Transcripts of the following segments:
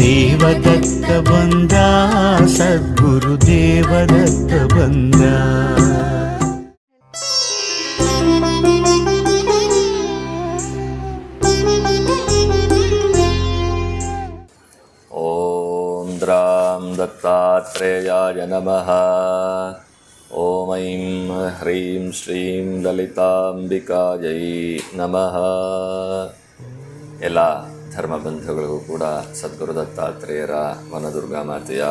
ದೇವದತ್ತ ಬಂದ ಸದ್ಗುರು ದೇವದತ್ತ ಬಂದ ಓಂ ದ್ರಾಂ ದತ್ತಾತ್ರೇಯಾಯ ನಮಃ ಓಂ ಐಂ ಹ್ರೀಂ ಶ್ರೀಂ ಲಲಿತಾಂಬಿಕಾಯೈ ನಮಃ ಎಲ್ಲ ಧರ್ಮ ಬಂಧುಗಳಿಗೂ ಕೂಡ ಸದ್ಗುರು ದತ್ತಾತ್ರೇಯರ ವನದುರ್ಗಾ ಮಾತೆಯ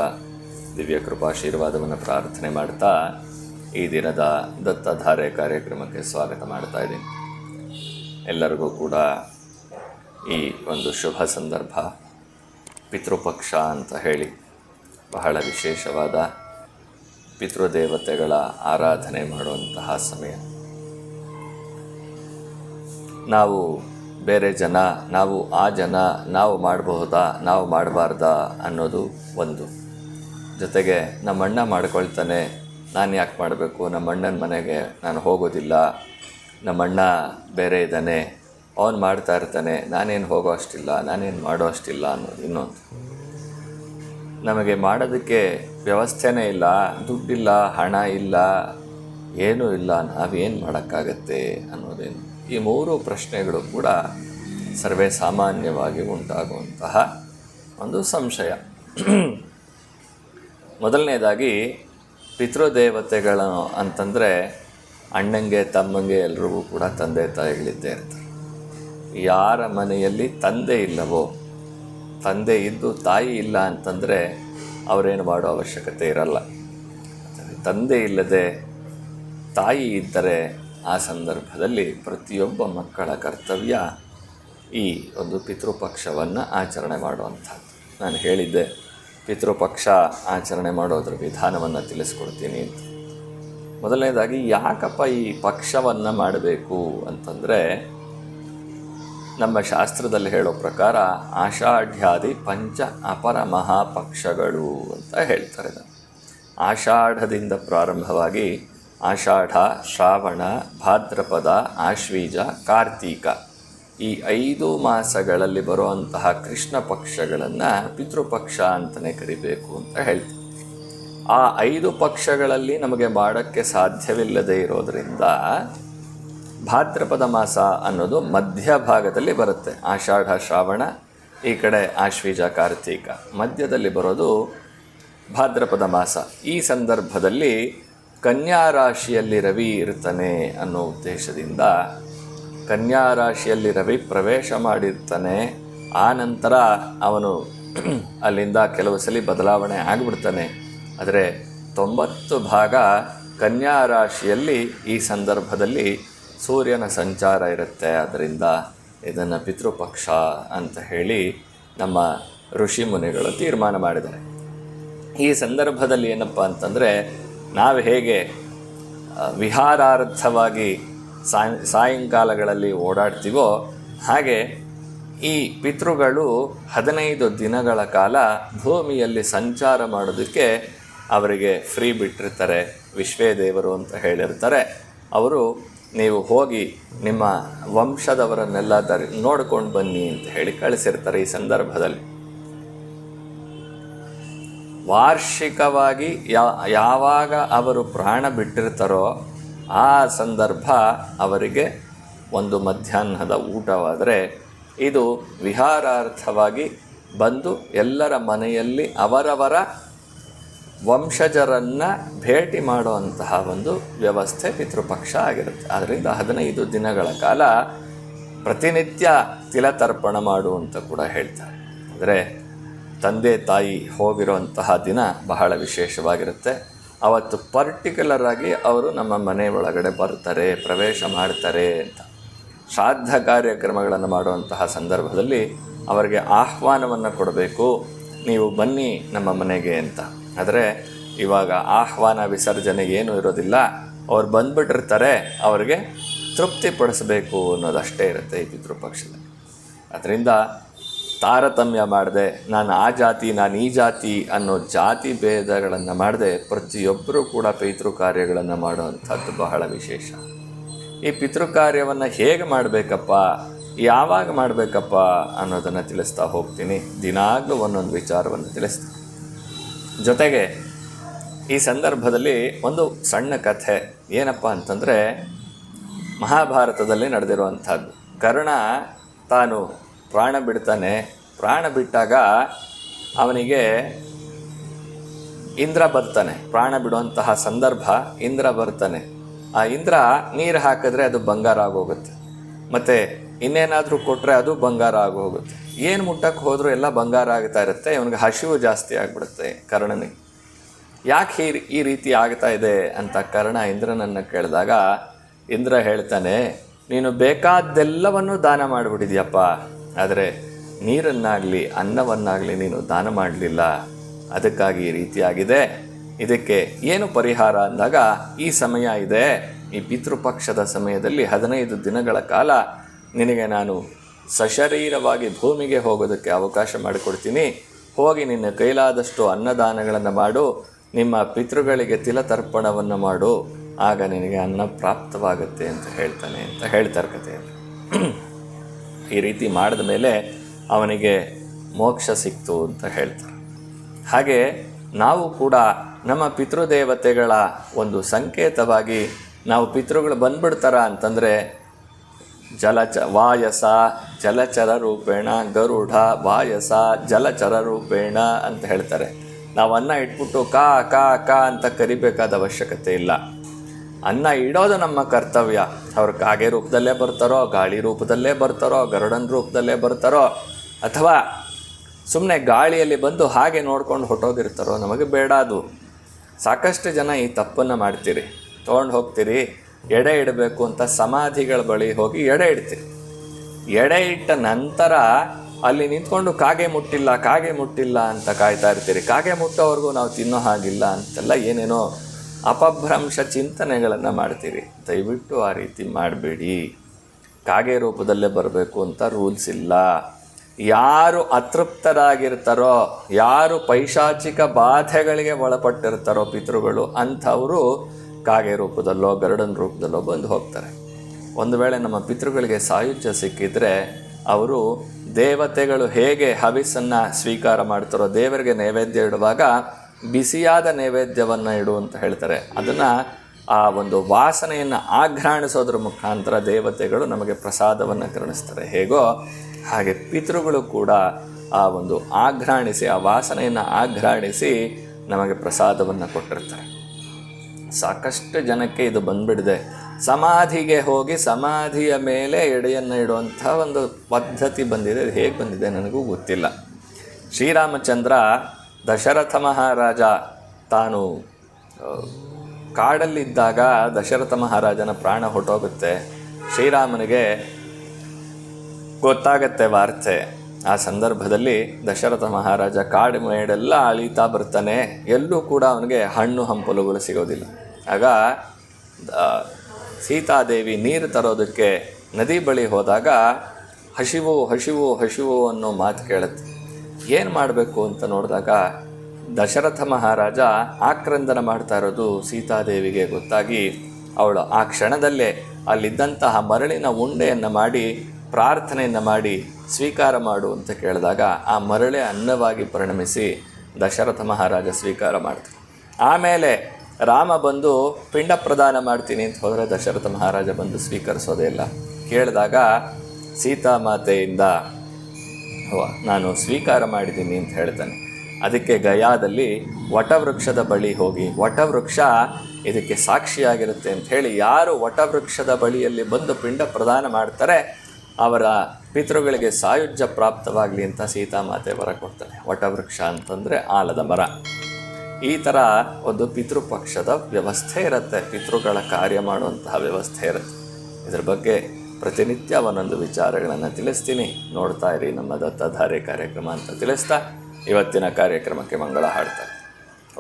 ದಿವ್ಯ ಕೃಪಾಶೀರ್ವಾದವನ್ನು ಪ್ರಾರ್ಥನೆ ಮಾಡ್ತಾ ಈ ದಿನದ ದತ್ತಧಾರೆ ಕಾರ್ಯಕ್ರಮಕ್ಕೆ ಸ್ವಾಗತ ಮಾಡ್ತಾ ಇದ್ದೀನಿ. ಎಲ್ಲರಿಗೂ ಕೂಡ ಈ ಒಂದು ಶುಭ ಸಂದರ್ಭ, ಪಿತೃಪಕ್ಷ ಅಂತ ಹೇಳಿ ಬಹಳ ವಿಶೇಷವಾದ ಪಿತೃದೇವತೆಗಳ ಆರಾಧನೆ ಮಾಡುವಂತಹ ಸಮಯ. ನಾವು ಬೇರೆ ಜನ, ನಾವು ಆ ಜನ, ನಾವು ಮಾಡಬಹುದಾ, ನಾವು ಮಾಡಬಾರ್ದಾ ಅನ್ನೋದು ಒಂದು. ಜೊತೆಗೆ ನಮ್ಮಣ್ಣ ಮಾಡ್ಕೊಳ್ತಾನೆ, ನಾನು ಯಾಕೆ ಮಾಡಬೇಕು? ನಮ್ಮಣ್ಣನ ಮನೆಗೆ ನಾನು ಹೋಗೋದಿಲ್ಲ. ನಮ್ಮಣ್ಣ ಬೇರೆ ಇದ್ದಾನೆ, ಅವನು ಮಾಡ್ತಾ ಇರ್ತಾನೆ, ನಾನೇನು ಹೋಗೋ ಅಷ್ಟಿಲ್ಲ, ನಾನೇನು ಮಾಡೋ ಅಷ್ಟಿಲ್ಲ ಅನ್ನೋದು ಇನ್ನೊಂದು. ನಮಗೆ ಮಾಡೋದಕ್ಕೆ ವ್ಯವಸ್ಥೆನೇ ಇಲ್ಲ, ದುಡ್ಡಿಲ್ಲ, ಹಣ ಇಲ್ಲ, ಏನೂ ಇಲ್ಲ, ನಾವೇನು ಮಾಡೋಕ್ಕಾಗತ್ತೆ ಅನ್ನೋದೇನು. ಈ ಮೂರು ಪ್ರಶ್ನೆಗಳು ಕೂಡ ಸರ್ವೇ ಸಾಮಾನ್ಯವಾಗಿ ಉಂಟಾಗುವಂತಹ ಒಂದು ಸಂಶಯ. ಮೊದಲನೇದಾಗಿ, ಪಿತೃದೇವತೆಗಳು ಅಂತಂದರೆ ಅಣ್ಣಂಗೆ, ತಮ್ಮಂಗೆ ಎಲ್ರಿಗೂ ಕೂಡ ತಂದೆ, ತಾಯಿಗಳಿದ್ದೇ ಇರ್ತಾರೆ. ಯಾರ ಮನೆಯಲ್ಲಿ ತಂದೆ ಇಲ್ಲವೋ, ತಂದೆ ಇದ್ದು ತಾಯಿ ಇಲ್ಲ ಅಂತಂದರೆ ಅವರೇನು ಮಾಡೋ ಅವಶ್ಯಕತೆ ಇರಲ್ಲ. ತಂದೆ ಇಲ್ಲದೆ ತಾಯಿ ಇದ್ದರೆ ಆ ಸಂದರ್ಭದಲ್ಲಿ ಪ್ರತಿಯೊಬ್ಬ ಮಕ್ಕಳ ಕರ್ತವ್ಯ ಈ ಒಂದು ಪಿತೃಪಕ್ಷವನ್ನು ಆಚರಣೆ ಮಾಡುವಂಥದ್ದು. ನಾನು ಹೇಳಿದ್ದೆ, ಪಿತೃಪಕ್ಷ ಆಚರಣೆ ಮಾಡೋದ್ರ ವಿಧಾನವನ್ನು ತಿಳಿಸ್ಕೊಡ್ತೀನಿ ಅಂತ. ಮೊದಲನೇದಾಗಿ, ಯಾಕಪ್ಪ ಈ ಪಕ್ಷವನ್ನು ಮಾಡಬೇಕು ಅಂತಂದರೆ, ನಮ್ಮ ಶಾಸ್ತ್ರದಲ್ಲಿ ಹೇಳೋ ಪ್ರಕಾರ ಆಷಾಢ್ಯಾದಿ ಪಂಚ ಅಪರ ಮಹಾಪಕ್ಷಗಳು ಅಂತ ಹೇಳ್ತಾರೆ. ಆಷಾಢದಿಂದ ಪ್ರಾರಂಭವಾಗಿ ಆಷಾಢ, ಶ್ರಾವಣ, ಭಾದ್ರಪದ, ಆಶ್ವೀಜ, ಕಾರ್ತೀಕ ಈ ಐದು ಮಾಸಗಳಲ್ಲಿ ಬರುವಂತಹ ಕೃಷ್ಣ ಪಕ್ಷಗಳನ್ನು ಪಿತೃಪಕ್ಷ ಅಂತಲೇ ಕರಿಬೇಕು ಅಂತ ಹೇಳ್ತೀವಿ. ಆ ಐದು ಪಕ್ಷಗಳಲ್ಲಿ ನಮಗೆ ಮಾಡೋಕ್ಕೆ ಸಾಧ್ಯವಿಲ್ಲದೆ ಇರೋದರಿಂದ ಭಾದ್ರಪದ ಮಾಸ ಅನ್ನೋದು ಮಧ್ಯಭಾಗದಲ್ಲಿ ಬರುತ್ತೆ. ಆಷಾಢ, ಶ್ರಾವಣ, ಈ ಕಡೆ ಆಶ್ವೀಜ, ಕಾರ್ತೀಕ ಮಧ್ಯದಲ್ಲಿ ಬರೋದು ಭಾದ್ರಪದ ಮಾಸ. ಈ ಸಂದರ್ಭದಲ್ಲಿ ಕನ್ಯಾ ರಾಶಿಯಲ್ಲಿ ರವಿ ಇರ್ತಾನೆ ಅನ್ನೋ ಉದ್ದೇಶದಿಂದ ಕನ್ಯಾ ರಾಶಿಯಲ್ಲಿ ರವಿ ಪ್ರವೇಶ ಮಾಡಿರ್ತಾನೆ. ಆ ನಂತರ ಅವನು ಅಲ್ಲಿಂದ ಕೆಲವು ಸಲ ಬದಲಾವಣೆ ಆಗಿಬಿಡ್ತಾನೆ. ಆದರೆ ತೊಂಬತ್ತು ಭಾಗ ಕನ್ಯಾ ರಾಶಿಯಲ್ಲಿ ಈ ಸಂದರ್ಭದಲ್ಲಿ ಸೂರ್ಯನ ಸಂಚಾರ ಇರುತ್ತೆ. ಅದರಿಂದ ಇದನ್ನು ಪಿತೃಪಕ್ಷ ಅಂತ ಹೇಳಿ ನಮ್ಮ ಋಷಿ ಮುನಿಗಳು ತೀರ್ಮಾನ ಮಾಡಿದ್ದಾರೆ. ಈ ಸಂದರ್ಭದಲ್ಲಿ ಏನಪ್ಪ ಅಂತಂದರೆ ನಾವು ಹೇಗೆ ವಿಹಾರಾರ್ಥವಾಗಿ ಸಾಯಂ, ಸಾಯಂಕಾಲಗಳಲ್ಲಿ ಓಡಾಡ್ತೀವೋ ಹಾಗೆ ಈ ಪಿತೃಗಳು ಹದಿನೈದು ದಿನಗಳ ಕಾಲ ಭೂಮಿಯಲ್ಲಿ ಸಂಚಾರ ಮಾಡೋದಕ್ಕೆ ಅವರಿಗೆ ಫ್ರೀ ಬಿಟ್ಟಿರ್ತಾರೆ ವಿಶ್ವೇ ದೇವರು ಅಂತ ಹೇಳಿರ್ತಾರೆ. ಅವರು, ನೀವು ಹೋಗಿ ನಿಮ್ಮ ವಂಶದವರನ್ನೆಲ್ಲ ತರ ನೋಡ್ಕೊಂಡು ಬನ್ನಿ ಅಂತ ಹೇಳಿ ಕಳಿಸಿರ್ತಾರೆ ಈ ಸಂದರ್ಭದಲ್ಲಿ. ವಾರ್ಷಿಕವಾಗಿ ಯಾವಾಗ ಅವರು ಪ್ರಾಣ ಬಿಟ್ಟಿರ್ತಾರೋ ಆ ಸಂದರ್ಭ ಅವರಿಗೆ ಒಂದು ಮಧ್ಯಾಹ್ನದ ಊಟವಾದರೆ ಇದು ವಿಹಾರಾರ್ಥವಾಗಿ ಬಂದು ಎಲ್ಲರ ಮನೆಯಲ್ಲಿ ಅವರವರ ವಂಶಜರನ್ನು ಭೇಟಿ ಮಾಡುವಂತಹ ಒಂದು ವ್ಯವಸ್ಥೆ ಪಿತೃಪಕ್ಷ ಆಗಿರುತ್ತೆ. ಆದ್ದರಿಂದ ಹದಿನೈದು ದಿನಗಳ ಕಾಲ ಪ್ರತಿನಿತ್ಯ ತಿಲತರ್ಪಣ ಮಾಡು ಅಂತ ಕೂಡ ಹೇಳ್ತಾರೆ. ಅಂದರೆ ತಂದೆ ತಾಯಿ ಹೋಗಿರುವಂತಹ ದಿನ ಬಹಳ ವಿಶೇಷವಾಗಿರುತ್ತೆ. ಅವತ್ತು ಪರ್ಟಿಕ್ಯುಲರ್ ಆಗಿ ಅವರು ನಮ್ಮ ಮನೆ ಒಳಗಡೆ ಬರ್ತಾರೆ ಪ್ರವೇಶ ಮಾಡ್ತಾರೆ ಅಂತ. ಶ್ರಾದ್ದ ಕಾರ್ಯಕ್ರಮಗಳನ್ನು ಮಾಡುವಂತಹ ಸಂದರ್ಭದಲ್ಲಿ ಅವರಿಗೆ ಆಹ್ವಾನವನ್ನು ಕೊಡಬೇಕು, ನೀವು ಬನ್ನಿ ನಮ್ಮ ಮನೆಗೆ ಅಂತ. ಆದರೆ ಇವಾಗ ಆಹ್ವಾನ ವಿಸರ್ಜನೆ ಏನೂ ಇರೋದಿಲ್ಲ. ಅವ್ರು ಬಂದುಬಿಟ್ಟಿರ್ತಾರೆ, ಅವರಿಗೆ ತೃಪ್ತಿಪಡಿಸಬೇಕು ಅನ್ನೋದಷ್ಟೇ ಇರುತ್ತೆ ಈ ಪಿತೃಪಕ್ಷದಲ್ಲಿ. ಅದರಿಂದ ತಾರತಮ್ಯ ಮಾಡದೆ, ನಾನು ಆ ಜಾತಿ, ನಾನು ಈ ಜಾತಿ ಅನ್ನೋ ಜಾತಿ ಭೇದಗಳನ್ನು ಮಾಡದೆ ಪ್ರತಿಯೊಬ್ಬರೂ ಕೂಡ ಪಿತೃ ಕಾರ್ಯಗಳನ್ನು ಮಾಡುವಂಥದ್ದು ಬಹಳ ವಿಶೇಷ. ಈ ಪಿತೃ ಕಾರ್ಯವನ್ನು ಹೇಗೆ ಮಾಡಬೇಕಪ್ಪ, ಯಾವಾಗ ಮಾಡಬೇಕಪ್ಪ ಅನ್ನೋದನ್ನು ತಿಳಿಸ್ತಾ ಹೋಗ್ತೀನಿ. ದಿನಾಗಲೂ ಒಂದೊಂದು ವಿಚಾರವನ್ನು ತಿಳಿಸ್ತೀನಿ. ಜೊತೆಗೆ ಈ ಸಂದರ್ಭದಲ್ಲಿ ಒಂದು ಸಣ್ಣ ಕಥೆ, ಏನಪ್ಪ ಅಂತಂದರೆ ಮಹಾಭಾರತದಲ್ಲಿ ನಡೆದಿರುವಂಥದ್ದು. ಕರ್ಣ ತಾನು ಪ್ರಾಣ ಬಿಡ್ತಾನೆ. ಪ್ರಾಣ ಬಿಟ್ಟಾಗ ಅವನಿಗೆ ಇಂದ್ರ ಬರ್ತಾನೆ. ಪ್ರಾಣ ಬಿಡುವಂತಹ ಸಂದರ್ಭ ಇಂದ್ರ ಬರ್ತಾನೆ. ಆ ಇಂದ್ರ ನೀರು ಹಾಕಿದ್ರೆ ಅದು ಬಂಗಾರ ಆಗೋಗುತ್ತೆ. ಮತ್ತು ಇನ್ನೇನಾದರೂ ಕೊಟ್ಟರೆ ಅದು ಬಂಗಾರ ಆಗೋಗುತ್ತೆ. ಏನು ಮುಟ್ಟಕ್ಕೆ ಹೋದರೂ ಎಲ್ಲ ಬಂಗಾರ ಆಗ್ತಾ ಇರುತ್ತೆ. ಇವನಿಗೆ ಹಸಿವು ಜಾಸ್ತಿ ಆಗಿಬಿಡುತ್ತೆ ಕರ್ಣನಿಗೆ. ಯಾಕೆ ಈ ಈ ರೀತಿ ಆಗ್ತಾ ಇದೆ ಅಂತ ಕರ್ಣ ಇಂದ್ರನನ್ನು ಕೇಳಿದಾಗ ಇಂದ್ರ ಹೇಳ್ತಾನೆ, ನೀನು ಬೇಕಾದ್ದೆಲ್ಲವನ್ನು ದಾನ ಮಾಡಿಬಿಟ್ಟಿದ್ಯಪ್ಪ. ಆದರೆ ನೀರನ್ನಾಗಲಿ ಅನ್ನವನ್ನಾಗಲಿ ನೀನು ದಾನ ಮಾಡಲಿಲ್ಲ. ಅದಕ್ಕಾಗಿ ಈ ರೀತಿಯಾಗಿದೆ ಇದಕ್ಕೆ ಏನು ಪರಿಹಾರ ಅಂದಾಗ ಈ ಸಮಯ ಇದೆ. ಈ ಪಿತೃಪಕ್ಷದ ಸಮಯದಲ್ಲಿ ಹದಿನೈದು ದಿನಗಳ ಕಾಲ ನಿನಗೆ ನಾನು ಸಶರೀರವಾಗಿ ಭೂಮಿಗೆ ಹೋಗೋದಕ್ಕೆ ಅವಕಾಶ ಮಾಡಿಕೊಡ್ತೀನಿ. ಹೋಗಿ ನಿನ್ನ ಕೈಲಾದಷ್ಟು ಅನ್ನದಾನಗಳನ್ನು ಮಾಡು. ನಿಮ್ಮ ಪಿತೃಗಳಿಗೆ ತಿಲತರ್ಪಣವನ್ನು ಮಾಡು. ಆಗ ನಿನಗೆ ಅನ್ನ ಪ್ರಾಪ್ತವಾಗುತ್ತೆ ಅಂತ ಹೇಳ್ತಾನೆ ಅಂತ ಹೇಳ್ತಾರೆ ಕಥೆಯಲ್ಲಿ. ಈ ರೀತಿ ಮಾಡಿದ ಮೇಲೆ ಅವನಿಗೆ ಮೋಕ್ಷ ಸಿಕ್ತು ಅಂತ ಹೇಳ್ತಾರೆ. ಹಾಗೆ ನಾವು ಕೂಡ ನಮ್ಮ ಪಿತೃದೇವತೆಗಳ ಒಂದು ಸಂಕೇತವಾಗಿ ನಾವು ಪಿತೃಗಳು ಬಂದ್ಬಿಡ್ತಾರ ಅಂತಂದರೆ ಜಲಚ, ವಾಯಸ, ಜಲಚರ ರೂಪೇಣ, ಗರುಡ, ವಾಯಸ, ಜಲಚರ ರೂಪೇಣ ಅಂತ ಹೇಳ್ತಾರೆ. ನಾವು ಅನ್ನ ಇಟ್ಬಿಟ್ಟು ಕಾ ಕಾ ಕಾ ಅಂತ ಕರಿಬೇಕಾದ ಅವಶ್ಯಕತೆ ಇಲ್ಲ. ಅನ್ನ ಇಡೋದು ನಮ್ಮ ಕರ್ತವ್ಯ. ಅವ್ರು ಕಾಗೆ ರೂಪದಲ್ಲೇ ಬರ್ತಾರೋ, ಗಾಳಿ ರೂಪದಲ್ಲೇ ಬರ್ತಾರೋ, ಗರುಡನ್ ರೂಪದಲ್ಲೇ ಬರ್ತಾರೋ, ಅಥವಾ ಸುಮ್ಮನೆ ಗಾಳಿಯಲ್ಲಿ ಬಂದು ಹಾಗೆ ನೋಡ್ಕೊಂಡು ಹೊಟ್ಟೋಗಿರ್ತಾರೋ, ನಮಗೆ ಬೇಡ ಅದು. ಸಾಕಷ್ಟು ಜನ ಈ ತಪ್ಪನ್ನು ಮಾಡ್ತೀರಿ. ತೊಗೊಂಡು ಹೋಗ್ತೀರಿ, ಎಡೆ ಇಡಬೇಕು ಅಂತ ಸಮಾಧಿಗಳ ಬಳಿ ಹೋಗಿ ಎಡೆ ಇಡ್ತೀರಿ. ಎಡೆ ಇಟ್ಟ ನಂತರ ಅಲ್ಲಿ ನಿಂತ್ಕೊಂಡು ಕಾಗೆ ಮುಟ್ಟಿಲ್ಲ ಕಾಗೆ ಮುಟ್ಟಿಲ್ಲ ಅಂತ ಕಾಯ್ತಾ ಇರ್ತೀರಿ. ಕಾಗೆ ಮುಟ್ಟೋವರೆಗೂ ನಾವು ತಿನ್ನೋ ಹಾಗಿಲ್ಲ ಅಂತೆಲ್ಲ ಏನೇನೋ ಅಪಭ್ರಂಶ ಚಿಂತನೆಗಳನ್ನು ಮಾಡ್ತೀರಿ. ದಯವಿಟ್ಟು ಆ ರೀತಿ ಮಾಡಬೇಡಿ. ಕಾಗೆ ರೂಪದಲ್ಲೇ ಬರಬೇಕು ಅಂತ ರೂಲ್ಸ್ ಇಲ್ಲ. ಯಾರು ಅತೃಪ್ತರಾಗಿರ್ತಾರೋ, ಯಾರು ಪೈಶಾಚಿಕ ಬಾಧೆಗಳಿಗೆ ಒಳಪಟ್ಟಿರ್ತಾರೋ ಪಿತೃಗಳು, ಅಂಥವರು ಕಾಗೆ ರೂಪದಲ್ಲೋ, ಗರುಡನ ರೂಪದಲ್ಲೋ ಬಂದು ಹೋಗ್ತಾರೆ. ಒಂದು ವೇಳೆ ನಮ್ಮ ಪಿತೃಗಳಿಗೆ ಸಾಯುಜ್ಯ ಸಿಕ್ಕಿದ್ರೆ, ಅವರು ದೇವತೆಗಳು ಹೇಗೆ ಹವಿಸ್ಸನ್ನು ಸ್ವೀಕಾರ ಮಾಡ್ತಾರೋ, ದೇವರಿಗೆ ನೈವೇದ್ಯ ಇಡುವಾಗ ಬಿಸಿಯಾದ ನೈವೇದ್ಯವನ್ನು ಇಡು ಅಂತ ಹೇಳ್ತಾರೆ. ಅದನ್ನು ಆ ಒಂದು ವಾಸನೆಯನ್ನು ಆಘ್ರಾಣಿಸೋದ್ರ ಮುಖಾಂತರ ದೇವತೆಗಳು ನಮಗೆ ಪ್ರಸಾದವನ್ನು ಕರುಣಿಸ್ತಾರೆ. ಹೇಗೋ ಹಾಗೆ ಪಿತೃಗಳು ಕೂಡ ಆ ಒಂದು ಆಘ್ರಾಣಿಸಿ, ಆ ವಾಸನೆಯನ್ನು ಆಘ್ರಾಣಿಸಿ ನಮಗೆ ಪ್ರಸಾದವನ್ನು ಕೊಟ್ಟಿರ್ತಾರೆ. ಸಾಕಷ್ಟು ಜನಕ್ಕೆ ಇದು ಬಂದ್ಬಿಡಿದೆ. ಸಮಾಧಿಗೆ ಹೋಗಿ ಸಮಾಧಿಯ ಮೇಲೆ ಎಡೆಯನ್ನು ಇಡುವಂಥ ಒಂದು ಪದ್ಧತಿ ಬಂದಿದೆ. ಅದು ಹೇಗೆ ಬಂದಿದೆ ನನಗೂ ಗೊತ್ತಿಲ್ಲ. ಶ್ರೀರಾಮಚಂದ್ರ ದಶರಥ ಮಹಾರಾಜ ತಾನು ಕಾಡಲ್ಲಿದ್ದಾಗ ದಶರಥ ಮಹಾರಾಜನ ಪ್ರಾಣ ಹೊಟ್ಟೋಗುತ್ತೆ ಶ್ರೀರಾಮನಿಗೆ ಗೊತ್ತಾಗತ್ತೆ ವಾರ್ತೆ. ಆ ಸಂದರ್ಭದಲ್ಲಿ ದಶರಥ ಮಹಾರಾಜ ಕಾಡು ಮೇಡೆಲ್ಲ ಅಳೀತಾ ಬರ್ತಾನೆ. ಎಲ್ಲೂ ಕೂಡ ಅವನಿಗೆ ಹಣ್ಣು ಹಂಪಲುಗಳು ಸಿಗೋದಿಲ್ಲ. ಆಗ ಸೀತಾದೇವಿ ನೀರು ತರೋದಕ್ಕೆ ನದಿ ಬಳಿ ಹೋದಾಗ ಹಸಿವು ಹಸಿವು ಹಸಿವು ಅನ್ನೋ ಮಾತು ಕೇಳುತ್ತೆ. ಏನು ಮಾಡಬೇಕು ಅಂತ ನೋಡಿದಾಗ ದಶರಥ ಮಹಾರಾಜ ಆಕ್ರಂದನ ಮಾಡ್ತಾ ಇರೋದು ಸೀತಾದೇವಿಗೆ ಗೊತ್ತಾಗಿ ಅವಳು ಆ ಕ್ಷಣದಲ್ಲೇ ಅಲ್ಲಿದ್ದಂತಹ ಮರಳಿನ ಉಂಡೆಯನ್ನು ಮಾಡಿ, ಪ್ರಾರ್ಥನೆಯನ್ನು ಮಾಡಿ ಸ್ವೀಕಾರ ಮಾಡು ಅಂತ ಕೇಳಿದಾಗ ಆ ಮರಳೆ ಅನ್ನವಾಗಿ ಪರಿಣಮಿಸಿ ದಶರಥ ಮಹಾರಾಜ ಸ್ವೀಕಾರ ಮಾಡ್ತಾರೆ. ಆಮೇಲೆ ರಾಮ ಬಂದು, ಪಿಂಡ ಪ್ರದಾನ ಮಾಡ್ತೀನಿ ಅಂತ ಹೋದರೆ ದಶರಥ ಮಹಾರಾಜ ಬಂದು ಸ್ವೀಕರಿಸೋದೇ ಇಲ್ಲ. ಕೇಳಿದಾಗ ಸೀತಾಮಾತೆಯಿಂದ ಅವ್ವ, ನಾನು ಸ್ವೀಕಾರ ಮಾಡಿದ್ದೀನಿ ಅಂತ ಹೇಳ್ತಾನೆ. ಅದಕ್ಕೆ ಗಯಾದಲ್ಲಿ ವಟವೃಕ್ಷದ ಬಳಿ ಹೋಗಿ ವಟವೃಕ್ಷ ಇದಕ್ಕೆ ಸಾಕ್ಷಿಯಾಗಿರುತ್ತೆ ಅಂತ ಹೇಳಿ ಯಾರು ವಟವೃಕ್ಷದ ಬಳಿಯಲ್ಲಿ ಬಂದು ಪಿಂಡ ಪ್ರದಾನ ಮಾಡ್ತಾರೆ ಅವರ ಪಿತೃಗಳಿಗೆ ಸಾಯುಜ್ಯ ಪ್ರಾಪ್ತವಾಗಲಿ ಅಂತ ಸೀತಾಮಾತೆ ವರ ಕೊಡ್ತಾರೆ ವಟವೃಕ್ಷ ಅಂತಂದರೆ ಆಲದ ಮರ. ಈ ಥರ ಒಂದು ಪಿತೃಪಕ್ಷದ ವ್ಯವಸ್ಥೆ ಇರುತ್ತೆ. ಪಿತೃಗಳ ಕಾರ್ಯ ಮಾಡುವಂತಹ ವ್ಯವಸ್ಥೆ ಇರುತ್ತೆ. ಇದ್ರ ಬಗ್ಗೆ ಪ್ರತಿನಿತ್ಯ ಒಂದೊಂದು ವಿಚಾರಗಳನ್ನು ತಿಳಿಸ್ತೀನಿ. ನೋಡ್ತಾ ಇರಿ, ನಮ್ಮ ದತ್ತಧಾರೆ ಕಾರ್ಯಕ್ರಮ ಅಂತ ತಿಳಿಸ್ತಾ ಇವತ್ತಿನ ಕಾರ್ಯಕ್ರಮಕ್ಕೆ ಮಂಗಳ ಹಾಡ್ತಾರೆ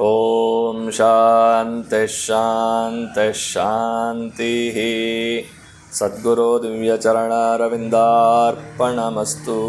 ಓಂ ಶಾಂತಿ ಶಾಂತಿ ಶಾಂತಿ. ಸದ್ಗುರು ದಿವ್ಯಚರಣರವಿಂದಾರ್ಪಣಮಸ್ತು.